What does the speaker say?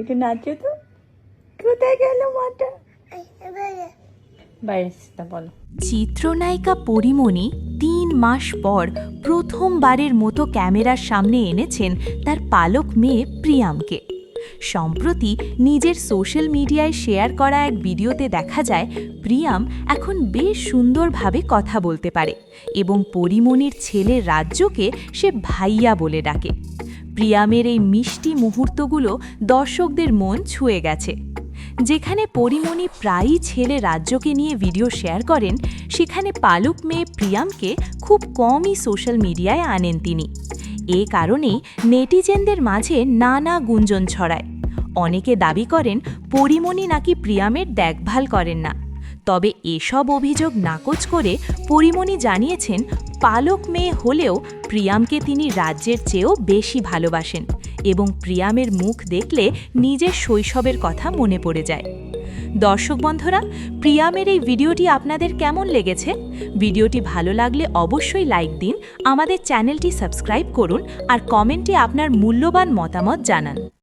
একটু নাচো তো। কোথায় গেল মাটা? চিত্রনায়িকা পরিমণি তিন মাস পর প্রথমবারের মতো ক্যামেরার সামনে এনেছেন তার পালক মেয়ে প্রিয়ামকে। সম্প্রতি নিজের সোশ্যাল মিডিয়ায় শেয়ার করা এক ভিডিওতে দেখা যায়, প্রিয়াম এখন বেশ সুন্দরভাবে কথা বলতে পারে এবং পরিমণির ছেলে রাজ্যকে সে ভাইয়া বলে ডাকে। প্রিয়ামের এই মিষ্টি মুহূর্তগুলো দর্শকদের মন ছুঁয়ে গেছে। যেখানে পরিমণি প্রায়ই ছেলে রাজ্যকে নিয়ে ভিডিও শেয়ার করেন, সেখানে পালুক মেয়ে প্রিয়ামকে খুব কমই সোশ্যাল মিডিয়ায় আনেন তিনি। এ কারণেই নেটিজেনদের মাঝে নানা গুঞ্জন ছড়ায়। অনেকে দাবি করেন, পরিমণি নাকি প্রিয়ামের দেখভাল করেন না। তবে এসব অভিযোগ নাকচ করে পরিমণি জানিয়েছেন, পালক মেয়ে হলেও প্রিয়ামকে তিনি রাজ্যের চেয়েও বেশি ভালোবাসেন এবং প্রিয়ামের মুখ দেখলে নিজের শৈশবের কথা মনে পড়ে যায়। দর্শক বন্ধুরা, প্রিয়ামের এই ভিডিওটি আপনাদের কেমন লেগেছে? ভিডিওটি ভালো লাগলে অবশ্যই লাইক দিন, আমাদের চ্যানেলটি সাবস্ক্রাইব করুন আর কমেন্টে আপনার মূল্যবান মতামত জানান।